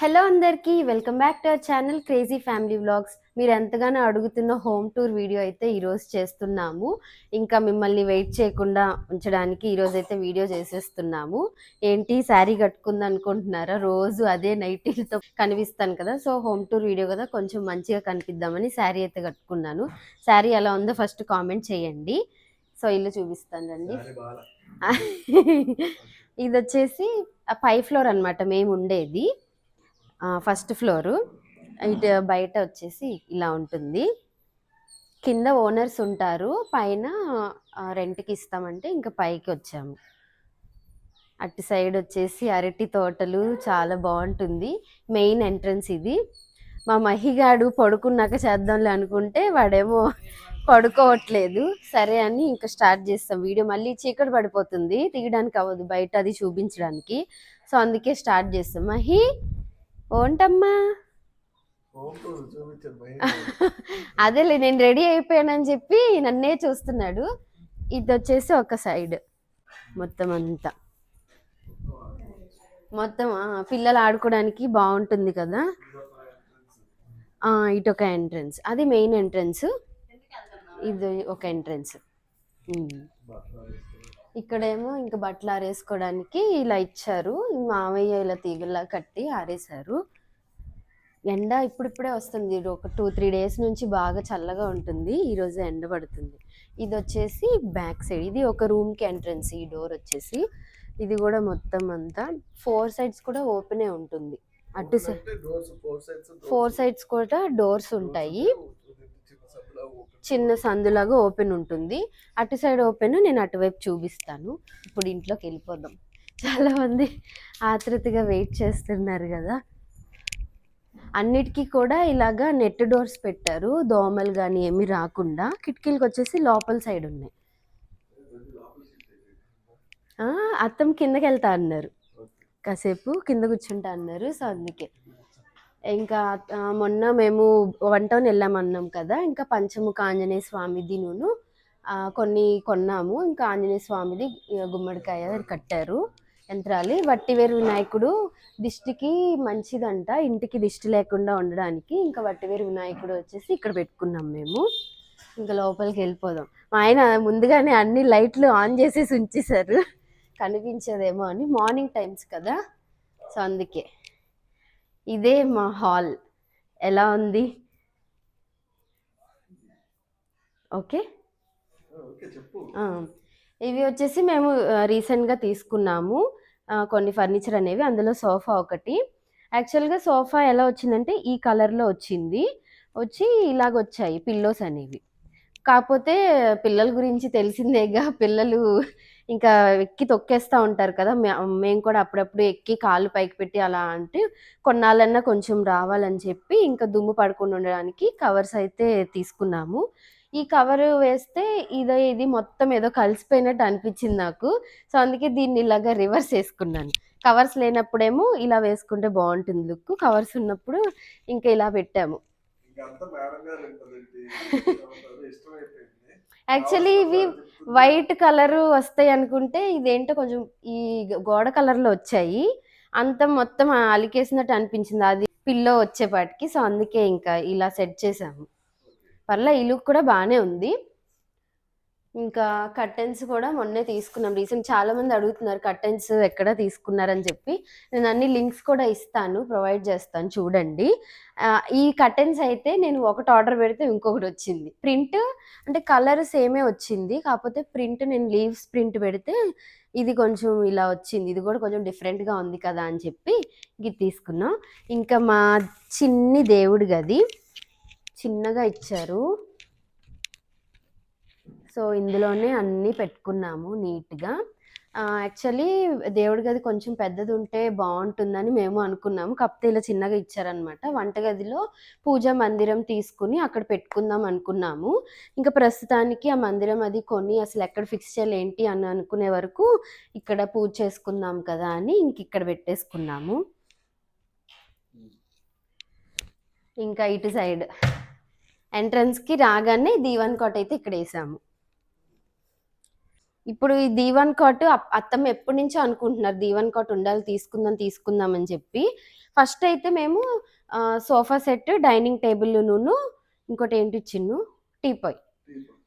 Hello అందరికీ welcome back to our channel crazy family vlogs. మీరు ఎంతగానో అడుగుతున్న హోమ్ టూర్ వీడియో అయితే ఈరోజు చేస్తున్నాము. ఇంకా మిమ్మల్ని వెయిట్ చేయకుండా ఉంచడానికి ఈరోజు అయితే వీడియో చేసేస్తున్నాము. ఏంటి శారీ కట్టుకుంది అనుకుంటున్నారా? రోజు అదే నైటీలతో కనిపిస్తాను కదా. సో హోమ్ టూర్ వీడియో కదా కొంచెం మంచిగా కనిపిద్దామని శారీ అయితే కట్టుకున్నాను. శారీ ఎలా ఉందో ఫస్ట్ కామెంట్ చేయండి. సో ఇల్లు చూపిస్తానండి ఇది వచ్చేసి పై ఫ్లోర్ అన్నమాట మేము ఉండేది. ఫస్ట్ ఫ్లోరు ఇటు బయట వచ్చేసి ఇలా ఉంటుంది. కింద ఓనర్స్ ఉంటారు. పైన రెంట్కి ఇస్తామంటే ఇంకా పైకి వచ్చాము. అటు సైడ్ వచ్చేసి అరటి తోటలు చాలా బాగుంటుంది. మెయిన్ ఎంట్రన్స్ ఇది. మా మహిగాడు పడుకున్నాక చేద్దాంలే అనుకుంటే వాడేమో పడుకోవట్లేదు. సరే అని ఇంకా స్టార్ట్ చేస్తాం. వీడియో మళ్ళీ చీకటి పడిపోతుంది. తీయడానికి అవ్వదు. బయట అది చూపించడానికి. సో అందుకే స్టార్ట్ చేస్తాం. మహి ఓంటమ్మా. అదేలే నేను రెడీ అయిపోయానని చెప్పి నన్నే చూస్తున్నాడు. ఇది వచ్చేసి ఒక సైడ్ మొత్తం అంతా మొత్తం పిల్లలు ఆడుకోవడానికి బాగుంటుంది కదా. ఇటు ఒక ఎంట్రన్స్. అది మెయిన్ ఎంట్రన్స్. ఇది ఒక ఎంట్రన్స్. ఇక్కడేమో ఇంకా బట్టలు ఆరేసుకోవడానికి ఇలా ఇచ్చారు. మామయ్య ఇలా తీగలా కట్టి ఆరేశారు. ఎండ ఇప్పుడిప్పుడే వస్తుంది. ఒక టూ త్రీ డేస్ నుంచి బాగా చల్లగా ఉంటుంది. ఈరోజు ఎండ పడుతుంది. ఇది వచ్చేసి బ్యాక్ సైడ్. ఇది ఒక రూమ్కి ఎంట్రన్స్. ఈ డోర్ వచ్చేసి ఇది కూడా మొత్తం అంతా ఫోర్ సైడ్స్ కూడా ఓపెనే ఉంటుంది. అటు సైడ్ ఫోర్ సైడ్స్ కూడా డోర్స్ ఉంటాయి. చిన్న సందులాగా ఓపెన్ ఉంటుంది. అటు సైడ్ ఓపెన్ నేను అటువైపు చూపిస్తాను. ఇప్పుడు ఇంట్లోకి వెళ్ళిపోదాం. చాలా మంది ఆతృతగా వెయిట్ చేస్తున్నారు కదా. అన్నిటికీ కూడా ఇలాగా నెట్ డోర్స్ పెట్టారు. దోమలు కానీ ఏమి రాకుండా. కిటికీలకు వచ్చేసి లోపల సైడ్ ఉన్నాయి. అత్తం కిందకి వెళ్తా అన్నారు. కాసేపు కింద కూర్చుంటా అన్నారు. సో అందుకే. ఇంకా మొన్న మేము వన్ టౌన్ వెళ్ళామన్నాం కదా ఇంకా పంచముఖ ఆంజనేయ స్వామిది నూను కొన్ని కొన్నాము. ఇంకా ఆంజనేయ స్వామిది గుమ్మడికాయ కట్టారు యంత్రాలు. వట్టివేరు వినాయకుడు దిష్టికి మంచిదంట ఇంటికి దిష్టి లేకుండా ఉండడానికి. ఇంకా వట్టివేరు వినాయకుడు వచ్చేసి ఇక్కడ పెట్టుకున్నాం మేము. ఇంకా లోపలికి వెళ్ళిపోదాం. మా ఆయన ముందుగానే అన్ని లైట్లు ఆన్ చేసేసి ఉంచేశారు. కనిపించదేమో అని. మార్నింగ్ టైమ్స్ కదా. సో అందుకే. ఇదే మా హాల్. ఎలా ఉంది? ఓకే? ఇవి వచ్చేసి మేము రీసెంట్గా తీసుకున్నాము. కొన్ని ఫర్నిచర్ అనేవి అందులో సోఫా ఒకటి. యాక్చువల్గా సోఫా ఎలా వచ్చిందంటే ఈ కలర్లో వచ్చింది. వచ్చి ఇలాగ వచ్చాయి పిల్లోస్ అనేవి. కాకపోతే పిల్లల గురించి తెలిసిందేగా పిల్లలు ఇంకా ఎక్కి తొక్కేస్తూ ఉంటారు కదా మేము కూడా అప్పుడప్పుడు ఎక్కి కాళ్ళు పైకి పెట్టి అలా అంటే కొన్నాళ్ళన్నా కొంచెం రావాలని చెప్పి ఇంకా దుమ్ము పడకుండా ఉండడానికి కవర్స్ అయితే తీసుకున్నాము. ఈ కవర్ వేస్తే ఇదో ఇది మొత్తం ఏదో కలిసిపోయినట్టు అనిపించింది నాకు. సో అందుకే దీన్ని ఇలాగా రివర్స్ వేసుకున్నాను. కవర్స్ లేనప్పుడేమో ఇలా వేసుకుంటే బాగుంటుంది లుక్. కవర్స్ ఉన్నప్పుడు ఇంకా ఇలా పెట్టాము. యాక్చువల్లీ ఇవి వైట్ కలర్ వస్తాయి అనుకుంటే ఇదేంటో కొంచెం ఈ గోడ కలర్లో వచ్చాయి. అంత మొత్తం అలికేసినట్టు అనిపించింది. అది పిల్లో వచ్చేపాటికి. సో అందుకే ఇంకా ఇలా సెట్ చేసాము. పర్లే ఈ లుక్ కూడా బాగానే ఉంది. ఇంకా కర్టెన్స్ కూడా మొన్నే తీసుకున్నాం. రీసెంట్ చాలా మంది అడుగుతున్నారు కర్టెన్స్ ఎక్కడ తీసుకున్నారని చెప్పి. నేను అన్ని లింక్స్ కూడా ఇస్తాను ప్రొవైడ్ చేస్తాను చూడండి. ఈ కర్టెన్స్ అయితే నేను ఒకటి ఆర్డర్ పెడితే ఇంకొకటి వచ్చింది. ప్రింట్ అంటే కలర్ సేమే వచ్చింది. కాకపోతే ప్రింట్ నేను లీవ్స్ ప్రింట్ పెడితే ఇది కొంచెం ఇలా వచ్చింది. ఇది కూడా కొంచెం డిఫరెంట్గా ఉంది కదా అని చెప్పి ఇది తీసుకున్నాం. ఇంకా మా చిన్ని దేవుడి గది చిన్నగా ఇచ్చారు. సో ఇందులోనే అన్నీ పెట్టుకున్నాము నీట్గా. యాక్చువల్లీ దేవుడి గది కొంచెం పెద్దది ఉంటే బాగుంటుందని మేము అనుకున్నాము. కాకపోతే ఇలా చిన్నగా ఇచ్చారనమాట వంటగదిలో పూజా మందిరం తీసుకుని అక్కడ పెట్టుకుందాం అనుకున్నాము. ఇంకా ప్రస్తుతానికి ఆ మందిరం అది కొని అసలు ఎక్కడ ఫిక్స్ చేయాలేంటి అని అనుకునే వరకు ఇక్కడ పూజ చేసుకుందాం కదా అని ఇంక ఇక్కడ పెట్టేసుకున్నాము. ఇంకా ఇటు సైడ్ ఎంట్రన్స్కి రాగానే దీవన్ కోట అయితే ఇక్కడ వేసాము. ఇప్పుడు ఈ దీవాన్ కాట్ అప్- అత్తమ్మ ఎప్పటి నుంచో అనుకుంటున్నారు దీవాన్ కాట్ ఉండాలి తీసుకుందాం తీసుకుందాం అని చెప్పి. ఫస్ట్ అయితే మేము సోఫా సెట్ డైనింగ్ టేబుల్ నూను ఇంకోటి ఏంటి ఇచ్చిన్ను టీపాయ్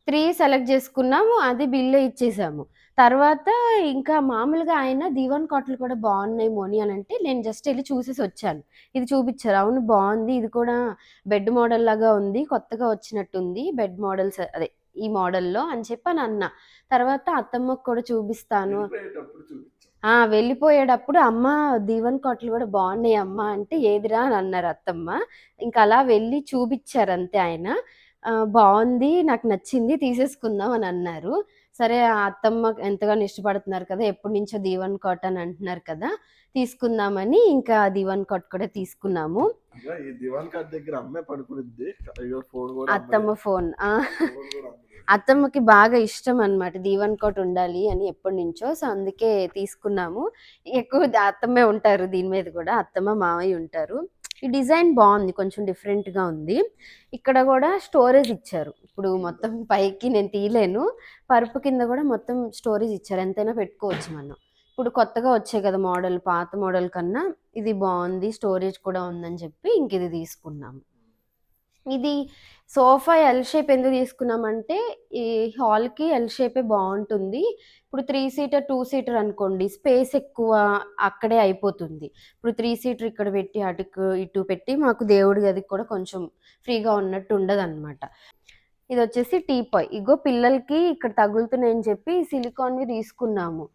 త్రీ సెలెక్ట్ చేసుకున్నాము అది బిల్లు ఇచ్చేసాము. తర్వాత ఇంకా మామూలుగా ఆయన దీవాన్ కాట్లు కూడా బాగున్నాయి మోని అని అంటే నేను జస్ట్ వెళ్ళి చూసేసి వచ్చాను. ఇది చూపించారు అవును బాగుంది ఇది కూడా బెడ్ మోడల్ లాగా ఉంది కొత్తగా వచ్చినట్టుంది బెడ్ మోడల్స్ అదే ఈ మోడల్లో అని చెప్పి అని అన్న. తర్వాత అత్తమ్మకు కూడా చూపిస్తాను. ఆ వెళ్ళిపోయేటప్పుడు అమ్మ దీవెన్ కాట్లు కూడా బాగున్నాయి అమ్మ అంటే ఏదిరా అని అన్నారు అత్తమ్మ. ఇంకా అలా వెళ్ళి చూపించారు అంతే ఆయన. ఆ, బాగుంది నాకు నచ్చింది తీసేసుకుందాం అని అన్నారు. సరే ఆ అత్తమ్మ ఎంతగానో ఇష్టపడుతున్నారు కదా ఎప్పటి నుంచో దీవెన్ కాట్ అని అంటున్నారు కదా తీసుకుందామని ఇంకా దీవెన్ కాట్ కూడా తీసుకున్నాము. ఇంకా ఈ దివాన్ కార్డ్ దగ్గర అమ్మే పడుకునిద్ది. అయ్యో ఫోన్ కూడా అత్తమ్మ ఫోన్ ఆ. ఫోన్. అత్తమ్మకి బాగా ఇష్టం అన్నమాట దీవెన్ కోట్ ఉండాలి అని ఎప్పటి నుంచో సో అందుకే తీసుకున్నాము. ఎక్కువ ద- అత్తమ్మే ఉంటారు దీని మీద కూడా అత్తమ్మ మామయ్య ఉంటారు. ఈ డిజైన్ బాగుంది కొంచెం డిఫరెంట్గా ఉంది. ఇక్కడ కూడా స్టోరేజ్ ఇచ్చారు. ఇప్పుడు మొత్తం పైకి నేను తీయలేను. పరుపు కింద కూడా మొత్తం స్టోరేజ్ ఇచ్చారు. ఎంతైనా పెట్టుకోవచ్చు మనం. ఇప్పుడు కొత్తగా వచ్చాయి కదా మోడల్ పాత మోడల్ కన్నా ఇది బాగుంది స్టోరేజ్ కూడా ఉందని చెప్పి ఇంక ఇది తీసుకున్నాము. ఇది సోఫా ఎల్ షేప్ ఎందుకు తీసుకున్నామంటే ఈ హాల్కి ఎల్ షేపే బాగుంటుంది. ఇప్పుడు త్రీ సీటర్ టూ సీటర్ అనుకోండి స్పేస్ ఎక్కువ అక్కడే అయిపోతుంది. ఇప్పుడు త్రీ సీటర్ ఇక్కడ పెట్టి అటుకు ఇటు పెట్టి మాకు దేవుడి గదికి కూడా కొంచెం ఫ్రీగా ఉన్నట్టు ఉండదు ఇది వచ్చేసి టీపాయ్ ఇగో పిల్లలకి ఇక్కడ తగులుతున్నాయని చెప్పి సిలికాన్వి తీసుకున్నాము.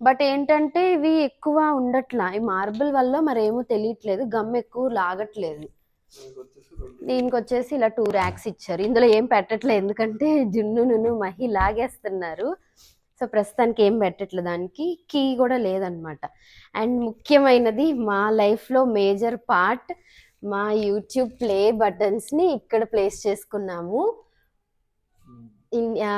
బట్ ఏంటంటే ఇవి ఎక్కువ ఉండట్లా. ఈ మార్బుల్ వల్ల మరేమో తెలియట్లేదు. గమ్ ఎక్కువ లాగట్లేదు. దీనికి వచ్చేసి ఇలా టూ ర్యాక్స్ ఇచ్చారు. ఇందులో ఏం పెట్టట్లేదు. ఎందుకంటే జున్నును మహి లాగేస్తున్నారు. సో ప్రస్తుతానికి ఏం పెట్టట్లేదు దానికి. కీ కూడా లేదనమాట అండ్ ముఖ్యమైనది మా లైఫ్లో మేజర్ పార్ట్ మా యూట్యూబ్ ప్లే బటన్స్ని ఇక్కడ ప్లేస్ చేసుకున్నాము.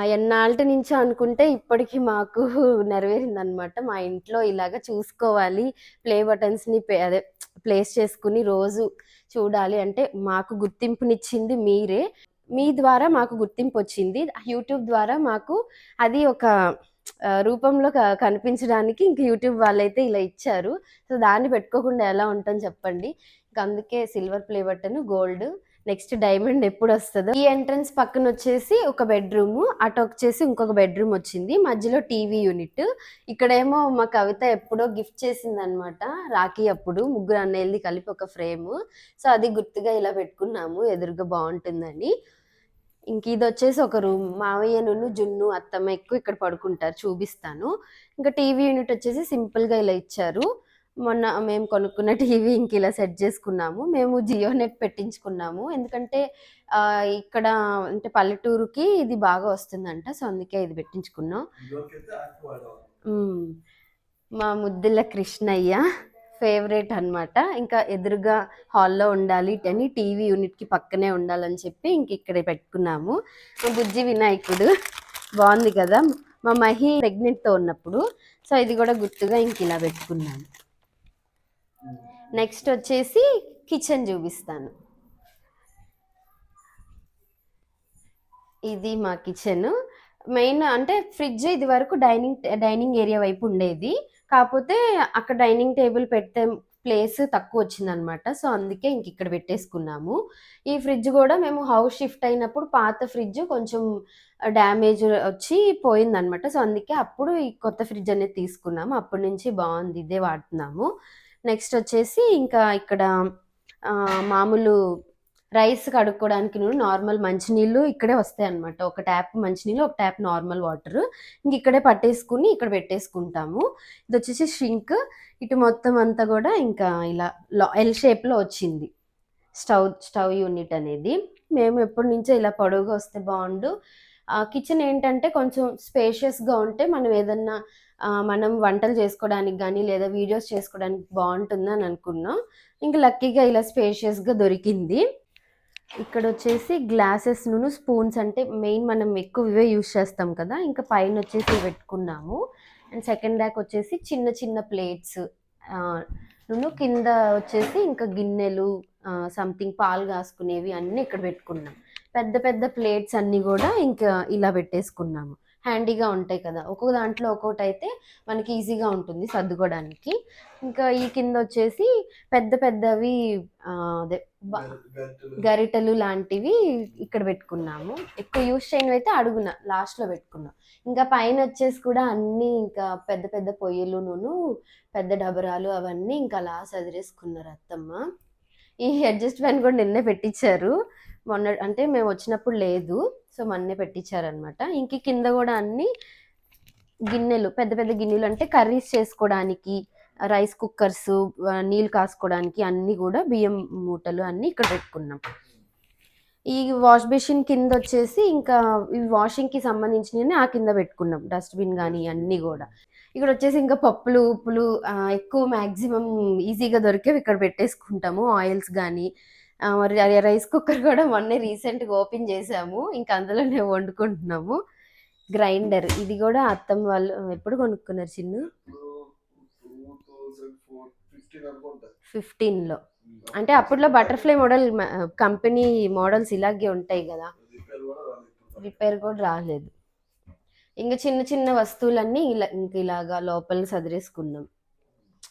ఎన్నాళ్ళ నుంచి అనుకుంటే ఇప్పటికీ మాకు నెరవేరింది అనమాట మా ఇంట్లో ఇలాగ చూసుకోవాలి ప్లే బటన్స్ని అదే ప్లేస్ చేసుకుని రోజు చూడాలి అంటే మాకు గుర్తింపునిచ్చింది మీరే. మీ ద్వారా మాకు గుర్తింపు వచ్చింది యూట్యూబ్ ద్వారా మాకు అది ఒక రూపంలో క- కనిపించడానికి ఇంక యూట్యూబ్ వాళ్ళైతే ఇలా ఇచ్చారు. సో దాన్ని పెట్టుకోకుండా ఎలా ఉంటాం చెప్పండి. ఇంక అందుకే silver play button gold next diamond ఎప్పుడు వస్తుందో ఈ ఎంట్రన్స్ పక్కన వచ్చేసి ఒక బెడ్రూమ్ అటు వచ్చేసి ఇంకొక బెడ్రూమ్ వచ్చింది. మధ్యలో టీవీ యూనిట్. ఇక్కడేమో మా కవిత ఎప్పుడో గిఫ్ట్ చేసింది అనమాట రాఖీ అప్పుడు. ముగ్గురు అన్నయ్యది కలిపి ఒక ఫ్రేమ్. సో అది గుర్తుగా ఇలా పెట్టుకున్నాము. ఎదురుగా బాగుంటుందని ఇంక ఇది వచ్చేసి ఒక రూమ్. మావయ్య నున్ను జున్ను అత్తమ్మ ఎక్కువ ఇక్కడ పడుకుంటారు. చూపిస్తాను. ఇంకా టీవీ యూనిట్ వచ్చేసి సింపుల్గా ఇలా ఇచ్చారు. మొన్న మేము కొనుక్కున్న టీవీ ఇంక ఇలా సెట్ చేసుకున్నాము. మేము జియో నెట్ పెట్టించుకున్నాము. ఎందుకంటే ఇక్కడ అంటే పల్లెటూరుకి ఇది బాగా వస్తుందంట. సో అందుకే ఇది పెట్టించుకున్నాం. మా ముద్దుల కృష్ణయ్య ఫేవరెట్ అన్నమాట. ఇంకా ఎదురుగా హాల్లో ఉండాలి అని టీవీ యూనిట్కి పక్కనే ఉండాలని చెప్పి ఇంక ఇక్కడ పెట్టుకున్నాము. మా బుజ్జి వినాయకుడు బాగుంది కదా? మా మహి ప్రెగ్నెంట్తో ఉన్నప్పుడు. సో ఇది కూడా గుర్తుగా ఇంక ఇలా పెట్టుకున్నాను. నెక్స్ట్ వచ్చేసి కిచెన్ చూపిస్తాను. ఇది మా కిచెన్. మెయిన్ అంటే ఫ్రిడ్జ్ ఇది వరకు డైనింగ్ డైనింగ్ ఏరియా వైపు ఉండేది. కాకపోతే అక్కడ డైనింగ్ టేబుల్ పెట్టే ప్లేస్ తక్కువ వచ్చిందనమాట. సో అందుకే ఇంక ఇక్కడ పెట్టేసుకున్నాము. ఈ ఫ్రిడ్జ్ కూడా మేము హౌస్ షిఫ్ట్ అయినప్పుడు పాత ఫ్రిడ్జ్ కొంచెం డ్యామేజ్ వచ్చి పోయిందనమాట. సో అందుకే అప్పుడు ఈ కొత్త ఫ్రిడ్జ్ అనేది తీసుకున్నాము. అప్పటి నుంచి బాగుంది. ఇదే వాడుతున్నాము. నెక్స్ట్ వచ్చేసి ఇంకా ఇక్కడ మామూలు రైస్ కడుక్కోవడానికి నార్మల్ మంచినీళ్ళు ఇక్కడే వస్తాయి అనమాట ఒక ట్యాప్ మంచినీళ్ళు ఒక ట్యాప్ నార్మల్ వాటర్. ఇంక ఇక్కడే పట్టేసుకుని ఇక్కడ పెట్టేసుకుంటాము. ఇది వచ్చేసి షింక్. ఇటు మొత్తం అంతా కూడా ఇంకా ఇలా ఎల్ షేప్లో వచ్చింది. స్టవ్ స్టవ్ యూనిట్ అనేది. మేము ఎప్పటి నుంచో ఇలా పొడవుగా వస్తే బాగుండు. కిచెన్ ఏంటంటే కొంచెం స్పేషియస్గా ఉంటే మనం ఏదన్నా మనం వంటలు చేసుకోవడానికి కానీ లేదా వీడియోస్ చేసుకోవడానికి బాగుంటుంది అని అనుకున్నాం. ఇంకా లక్కీగా ఇలా స్పేషియస్గా దొరికింది. ఇక్కడ వచ్చేసి గ్లాసెస్ను స్పూన్స్ అంటే మెయిన్ మనం ఎక్కువ ఇవే యూస్ చేస్తాం కదా ఇంకా పైన వచ్చేసి పెట్టుకున్నాము. అండ్ సెకండ్ ర్యాక్ వచ్చేసి చిన్న చిన్న ప్లేట్స్ నువ్వు కింద వచ్చేసి ఇంకా గిన్నెలు సంథింగ్ పాలు కాసుకునేవి అన్నీ ఇక్కడ పెట్టుకున్నాం. పెద్ద పెద్ద ప్లేట్స్ అన్నీ కూడా ఇంకా ఇలా పెట్టేసుకున్నాము. హ్యాండీగా ఉంటాయి కదా. ఒక్కొక్క దాంట్లో ఒక్కొక్కటి అయితే మనకి ఈజీగా ఉంటుంది సర్దుకోవడానికి. ఇంకా ఈ కింద వచ్చేసి పెద్ద పెద్దవి అదే గరిటెలు. లాంటివి ఇక్కడ పెట్టుకున్నాము. ఎక్కువ యూస్ చేయనివి అయితే అడుగున లాస్ట్లో పెట్టుకున్నాం. ఇంకా పైన వచ్చేసి కూడా అన్ని ఇంకా పెద్ద పెద్ద పొయ్యిలు నూను పెద్ద డబరాలు అవన్నీ ఇంకా అలా సదిరేసుకున్నారు అత్తమ్మ. ఈ అడ్జస్ట్ ఫ్యాన్ కూడా నిన్నే పెట్టించారు. మొన్న అంటే మేము వచ్చినప్పుడు లేదు. సో మొన్నే పెట్టించారనమాట ఇంక కింద కూడా అన్ని గిన్నెలు పెద్ద పెద్ద గిన్నెలు అంటే కర్రీస్ చేసుకోవడానికి రైస్ కుక్కర్స్ నీళ్ళు కాసుకోవడానికి అన్ని కూడా బియ్యం మూటలు అన్ని ఇక్కడ పెట్టుకున్నాం. ఈ వాష్ బేసిన్ కింద వచ్చేసి ఇంకా ఈ వాషింగ్కి సంబంధించినవి ఆ కింద పెట్టుకున్నాం. డస్ట్బిన్ కానీ అన్నీ కూడా. ఇక్కడ వచ్చేసి ఇంకా పప్పులు ఉప్పులు ఎక్కువ మ్యాక్సిమం ఈజీగా దొరికేవి ఇక్కడ పెట్టేసుకుంటాము. ఆయిల్స్ కానీ రైస్ కుక్కర్ కూడా మొన్నే రీసెంట్గా ఓపెన్ చేసాము. ఇంకా అందులోనే వండుకుంటున్నాము. గ్రైండర్. ఇది కూడా అత్తమ్మ వాళ్ళు ఎప్పుడు కొనుక్కున్నారు చిన్ను? ఫిఫ్టీన్లో. అంటే అప్పట్లో బటర్ఫ్లై మోడల్ కంపెనీ మోడల్స్ ఇలాగే ఉంటాయి కదా. రిపేర్ కూడా రాలేదు. ఇంకా చిన్న చిన్న వస్తువులన్నీ ఇలా ఇంక ఇలాగా లోపల సదిరేసుకున్నాం.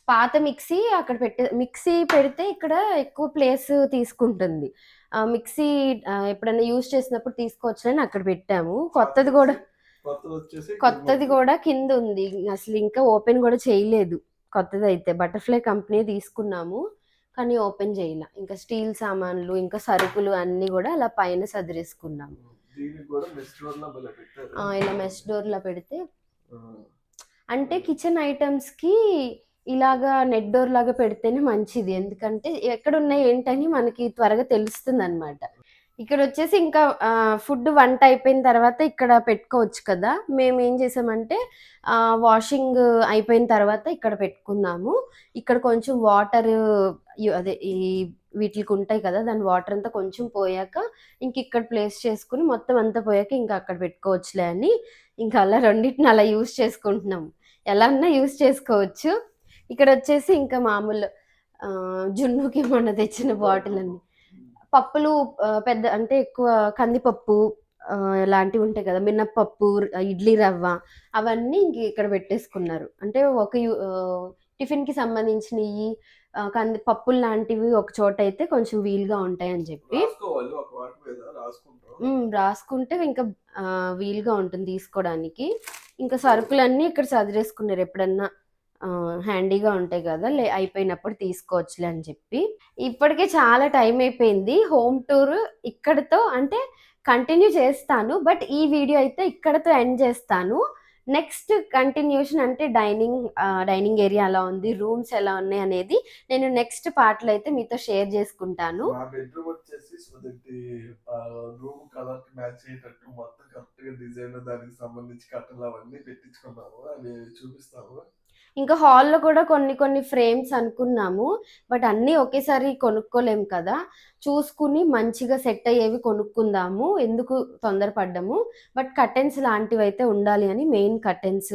పాత మిక్సీ అక్కడ పెట్టే మిక్సీ పెడితే ఇక్కడ ఎక్కువ ప్లేస్ తీసుకుంటుంది. మిక్సీ ఎప్పుడైనా యూజ్ చేసినప్పుడు తీసుకోవచ్చులని అక్కడ పెట్టాము. కొత్తది కూడా కొత్తది కూడా కింద ఉంది. అసలు ఇంకా ఓపెన్ కూడా చేయలేదు. కొత్తది అయితే బటర్ఫ్లై కంపెనీ తీసుకున్నాము కానీ ఓపెన్ చేయలే. ఇంకా స్టీల్ సామాన్లు ఇంకా సరుకులు అన్ని కూడా అలా పైన సదిరేసుకున్నాము ఇలా మెస్ డోర్లో పెడితే అంటే కిచెన్ ఐటమ్స్కి ఇలాగా నెట్ డోర్ లాగా పెడితేనే మంచిది. ఎందుకంటే ఎక్కడ ఉన్నాయి ఏంటని మనకి త్వరగా తెలుస్తుంది అనమాట ఇక్కడ వచ్చేసి ఇంకా ఫుడ్ వంట అయిపోయిన తర్వాత ఇక్కడ పెట్టుకోవచ్చు కదా. మేము ఏం చేసామంటే వాషింగ్ అయిపోయిన తర్వాత ఇక్కడ పెట్టుకున్నాము. ఇక్కడ కొంచెం వాటర్ అదే ఈ వీటికి ఉంటాయి కదా దాని వాటర్ అంతా కొంచెం పోయాక ఇంక ఇక్కడ ప్లేస్ చేసుకుని మొత్తం అంతా పోయాక ఇంకా అక్కడ పెట్టుకోవచ్చులే అని ఇంకా అలా రెండింటిని అలా యూస్ చేసుకుంటున్నాం. ఎలా అన్నా యూస్ చేసుకోవచ్చు. ఇక్కడ వచ్చేసి ఇంకా మామూలు జున్నుకి మొన్న తెచ్చిన బాటిల్ అన్ని పప్పులు పెద్ద అంటే ఎక్కువ కందిపప్పు లాంటివి ఉంటాయి కదా మినప్పప్పు ఇడ్లీ రవ్వ అవన్నీ ఇంక ఇక్కడ పెట్టేసుకున్నారు. అంటే ఒక యు- ఆ, టిఫిన్కి సంబంధించినవి కంది పప్పులు లాంటివి ఒక చోట అయితే కొంచెం వీలుగా ఉంటాయి అని చెప్పి రాసుకుంటాం. ఇంకా వీలుగా ఉంటుంది తీసుకోవడానికి ఇంకా సరుకులన్నీ ఇక్కడ సదిరేసుకున్నారు ఎప్పుడన్నా. హ్యాండీగా ఉంటాయి కదా లే అయిపోయినప్పుడు తీసుకోవచ్చులే అని చెప్పి. ఇప్పటికే చాలా టైం అయిపోయింది. హోమ్ టూర్ ఇక్కడతో అంటే కంటిన్యూ చేస్తాను. బట్ ఈ వీడియో అయితే ఇక్కడతో ఎండ్ చేస్తాను. నెక్స్ట్ కంటిన్యూషన్ అంటే డైనింగ్ డైనింగ్ ఏరియా ఎలా ఉంది. రూమ్స్ ఎలా ఉన్నాయి అనేది నేను నెక్స్ట్ పార్ట్లో అయితే మీతో షేర్ చేసుకుంటాను. బెడ్రూమ్ వచ్చేసి రూమ్ కలర్కి మ్యాచ్ అయ్యేటట్టు మొత్తం కరెక్ట్గా డిజైన్ దానికి సంబంధించి కట్టలు అవన్నీ పెట్టించుకున్నాము. అవి చూపిస్తాము. ఇంకా హాల్లో కూడా కొన్ని కొన్ని ఫ్రేమ్స్ అనుకున్నాము బట్ అన్నీ ఒకేసారి కొనుక్కోలేము కదా. చూసుకుని మంచిగా సెట్ అయ్యేవి కొనుక్కుందాము ఎందుకు తొందరపడ్డాము. బట్ కర్టెన్స్ లాంటివి అయితే ఉండాలి అని మెయిన్ కర్టెన్స్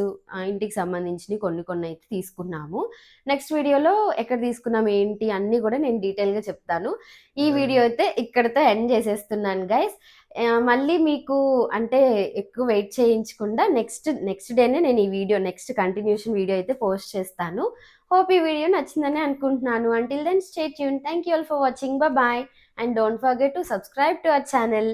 ఇంటికి సంబంధించినవి కొన్ని కొన్ని అయితే తీసుకున్నాము. నెక్స్ట్ వీడియోలో ఎక్కడ తీసుకున్నాం ఏంటి అన్నీ కూడా నేను డీటెయిల్గా చెప్తాను. ఈ వీడియో అయితే ఇక్కడతో ఎండ్ చేసేస్తున్నాను గైస్ మళ్ళీ మీకు అంటే ఎక్కువ వెయిట్ చేయించకుండా నెక్స్ట్ నెక్స్ట్ డేనే నేను ఈ వీడియో నెక్స్ట్ కంటిన్యూషన్ వీడియో అయితే పోస్ట్ చేస్తాను. హోప్ ఈ వీడియో నచ్చిందని అనుకుంటున్నాను. Until then stay tune thank you all for watching bye and don't forget to subscribe to our channel